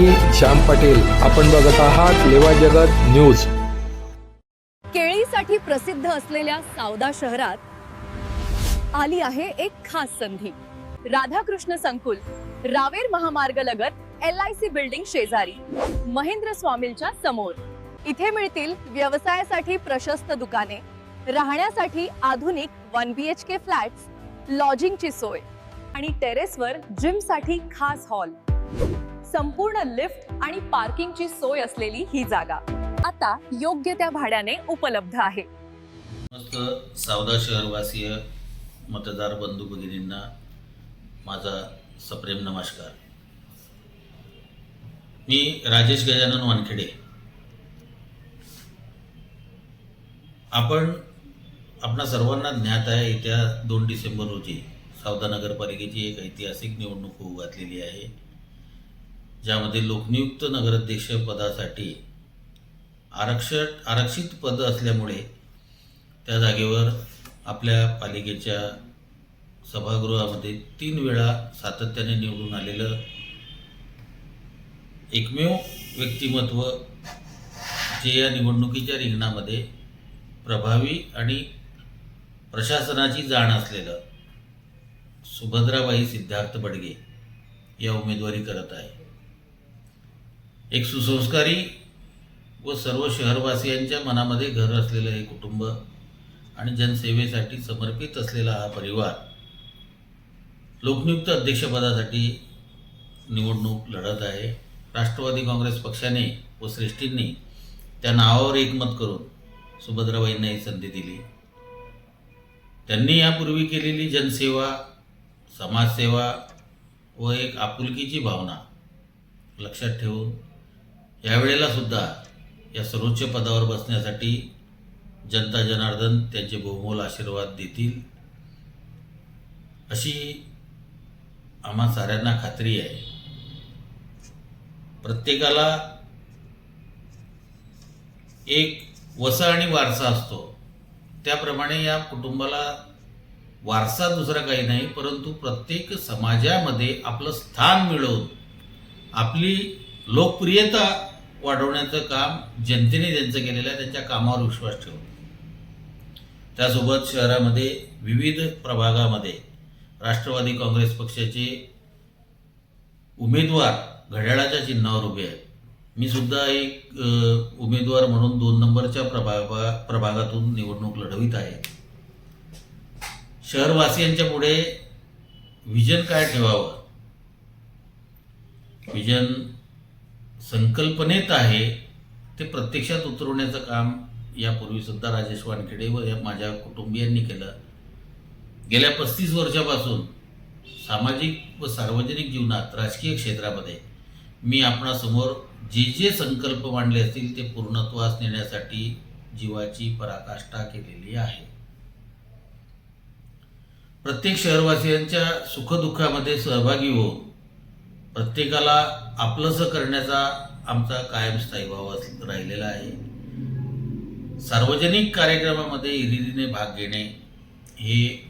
मी श्याम पाटील. आपण बघत आहात लेवा जगत न्यूज. केळीसाठी प्रसिद्ध असलेल्या सावदा शहरात आली आहे एक खास संधी. राधाकृष्ण संकुल रावेर महामार्ग लगत एल आय सी बिल्डिंग शेजारी महेंद्र स्वामींच्या समोर. इथे मिळतील व्यवसायासाठी प्रशस्त दुकाने राहण्यासाठी आधुनिक one B H K flats लॉजिंगची सोय आणि टेरेसवर जिमसाठी खास हॉल संपूर्ण लिफ्ट आणि पार्किंगची सोय असलेली ही जागा. आता योग्य त्या भाड्याने उपलब्ध आहे. मस्त सावदा शहरवासीय मतदार बंधू भगिनींना माझा सप्रेम नमस्कार. मी राजेश गजानन वानखेडे. आपण आपणा सर्वांना ज्ञात आहे येत्या दोन डिसेंबर रोजी सावदा नगरपालिकेची एक ऐतिहासिक निवडणूक होऊ घातलेली आहे. ज्यामध्ये लोकनियुक्त नगराध्यक्ष पदासाठी आरक्ष आरक्षित पद असल्यामुळे त्या जागेवर आपल्या पालिकेच्या सभागृहामध्ये तीन वेळा सातत्याने निवडून आलेलं एकमेव व्यक्तिमत्व जे या निवडणुकीच्या रिंगणामध्ये प्रभावी आणि प्रशासनाची जाण असलेलं सुभद्राबाई सिद्धार्थ बडगे या उमेदवारी करत आहे. एक सुसंस्कारी व सर्व शहरवासियांच्या मनामध्ये घर असलेलं हे कुटुंब आणि जनसेवेसाठी समर्पित असलेला हा परिवार लोकनियुक्त अध्यक्षपदासाठी निवडणूक लढत आहे. राष्ट्रवादी काँग्रेस पक्षाने व श्रेष्ठींनी त्या नावावर एकमत करून सुभद्राबाईंना ही संधी दिली. त्यांनी यापूर्वी केलेली जनसेवा समाजसेवा व एक आपुलकीची भावना लक्षात ठेवून यावेळेला सुद्धा या सर्वोच्च पदावर बसण्यासाठी जनता जनार्दन त्यांचे बहुमोल आशीर्वाद देतील. अशी आम्हा साऱ्यांना खात्री आहे. प्रत्येकाला एक वसा आणि वारसा असतो. त्याप्रमाणे या कुटुंबाला वारसा दुसरा काही नाही परंतु प्रत्येक समाजामध्ये आपलं स्थान मिळवून आपली लोकप्रियता वाढवण्याचं काम जनतेने त्यांचं केलेलं आहे त्यांच्या कामावर विश्वास ठेवून त्यासोबत शहरामध्ये विविध प्रभागामध्ये राष्ट्रवादी काँग्रेस पक्षाचे उमेदवार घड्याळाच्या चिन्हावर उभे आहेत. मी सुद्धा एक उमेदवार म्हणून दोन नंबरच्या प्रभागा प्रभागातून निवडणूक लढवित आहे. शहरवासियांच्या पुढे विजन काय ठेवावं? विजन संकल्पनेत आहे ते प्रत्यक्षात उतरवण्याचं काम यापूर्वी सुद्धा राजेश वानखेडे व या माझ्या कुटुंबियांनी केलं. गेल्या पस्तीस वर्षापासून सामाजिक व सार्वजनिक जीवनात राजकीय क्षेत्रामध्ये मी आपणासमोर जे जे संकल्प मांडले असतील ते पूर्णत्वास नेण्यासाठी जीवाची पराकाष्ठा केलेली आहे. प्रत्येक शहरवासियांच्या सुखदुःखामध्ये सहभागी होऊन प्रत्येकाला आपलंसं करण्याचा आमचा कायम स्थायी भाव राहिलेला आहे. सार्वजनिक कार्यक्रमामध्ये हिरिरीने भाग घेणे हे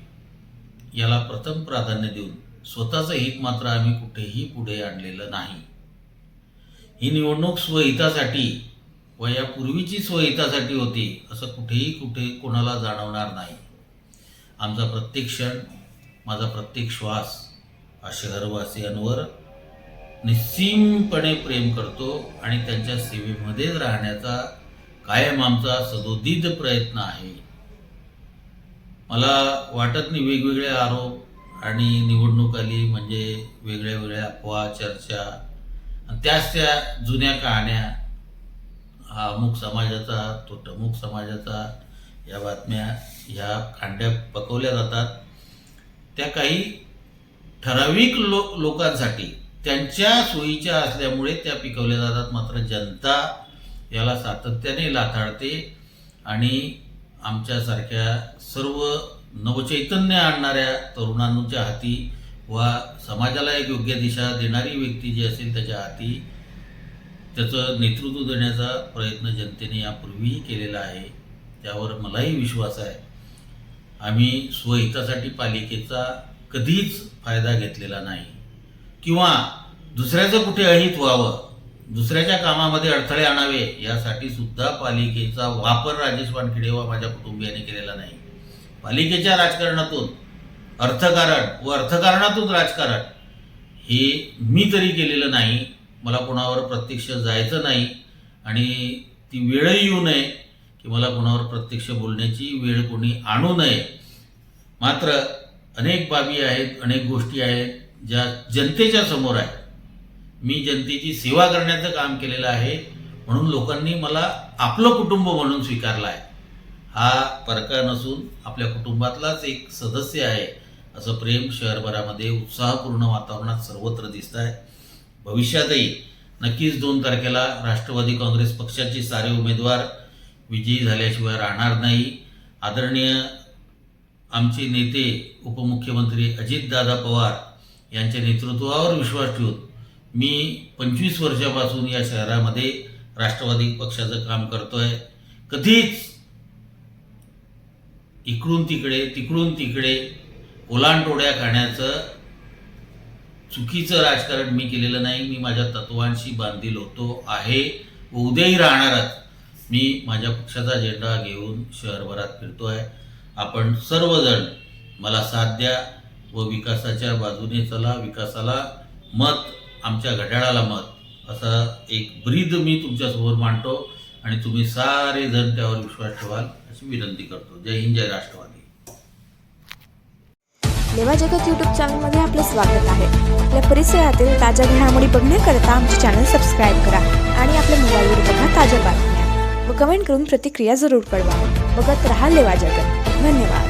याला प्रथम प्राधान्य देऊन स्वतःचं हित मात्र आम्ही कुठेही पुढे आणलेलं नाही. ही निवडणूक स्वहितासाठी व या पूर्वीची स्वहितासाठी होती असं कुठेही कुठे कोणाला जाणवणार नाही. आमचा प्रत्येक क्षण माझा प्रत्येक श्वास हा शहरवासियांवर निस्सीमपणे प्रेम करतो आणि त्यांच्या सेवेमध्येच राहण्याचा कायम आमचा सदोदित प्रयत्न आहे. मला वाटत नाही वेगवेगळे आरोप आणि निवडणूक आली म्हणजे वेगळ्या वेगळ्या अफवा चर्चा त्याच त्या जुन्या कहाण्या हा अमुक समाजाचा तो टमुक समाजाचा या बातम्या ह्या खांड्या पकवल्या जातात. त्या काही ठराविक लो लोकांसाठी त्यांच्या सोयीच्या असल्यामुळे त्या पिकवल्या जातात. मात्र जनता याला सातत्याने लाथाळते आणि आमच्यासारख्या सर्व नवचैतन्य आणणाऱ्या तरुणांच्या हाती वा समाजाला एक योग्य दिशा देणारी व्यक्ती जी असेल त्याच्या हाती त्याचं नेतृत्व देण्याचा प्रयत्न जनतेने यापूर्वीही केलेला आहे. त्यावर मलाही विश्वास आहे. आम्ही स्वहितासाठी पालिकेचा कधीच फायदा घेतलेला नाही. किंवा दुसऱ्याचं कुठे अहित व्हावं? दुसऱ्याच्या कामामध्ये अडथळे आणावे यासाठी सुद्धा पालिकेचा वापर राजेश वानखेडे व माझ्या कुटुंबियांनी केलेला नाही. पालिकेच्या राजकारणातून अर्थकारण व अर्थकारणातून राजकारण हे मी तरी केलेलं नाही. मला कोणावर प्रत्यक्ष जायचं नाही आणि ती वेळही येऊ नये की मला कोणावर प्रत्यक्ष बोलण्याची वेळ कोणी आणू नये. मात्र अनेक बाबी आहेत अनेक गोष्टी आहेत. ज्या जनतेच्या समोर आहे. मी जनतेची सेवा करण्याचं काम केलेलं आहे. म्हणून लोकांनी मला आपलं कुटुंब म्हणून स्वीकारलं आहे हा परका नसून आपल्या कुटुंबातलाच एक सदस्य आहे. असं प्रेम शहरभरामध्ये उत्साहपूर्ण वातावरणात सर्वत्र दिसत आहे भविष्यातही नक्कीच दोन तारखेला राष्ट्रवादी काँग्रेस पक्षाचे सारे उमेदवार विजयी झाल्याशिवाय राहणार नाही. आदरणीय आमचे नेते उपमुख्यमंत्री अजितदादा पवार यांच्या नेतृत्वावर विश्वास ठेवून मी पंचवीस वर्षापासून या शहरामध्ये राष्ट्रवादी पक्षाचं काम करतोय. कधीच इकडून तिकडे तिकडून तिकडे ओलांडोड्या खाण्याचं चुकीचं राजकारण मी केलेलं नाही. मी माझ्या तत्वांशी बांधील होतो आहे व उद्याही राहणारच. मी माझ्या पक्षाचा झेंडा घेऊन शहरभरात फिरतो आहे आपण सर्वजण मला साथ द्या. व विकासाच्या बाजूने चला विकासाला मत आमच्या घड्याळाला मत. असा एक ब्रीद मी तुमच्यासमोर मांडतो आणि तुम्ही सारे जण त्यावर विश्वास ठेवाल अशी विनंती करतो. जय हिंद जय राष्ट्रवादी. लेवा जगत यूट्यूब चॅनलमध्ये आपलं स्वागत आहे. आपल्या परिसरातील ताज्या घडामोडी बघण्याकरता आमचे चॅनल सबस्क्राईब करा आणि आपल्या मोबाईलवर बघा ताज्या बातम्या. व कमेंट करून प्रतिक्रिया जरूर कळवा. बघत राहा लेवा जगत. धन्यवाद.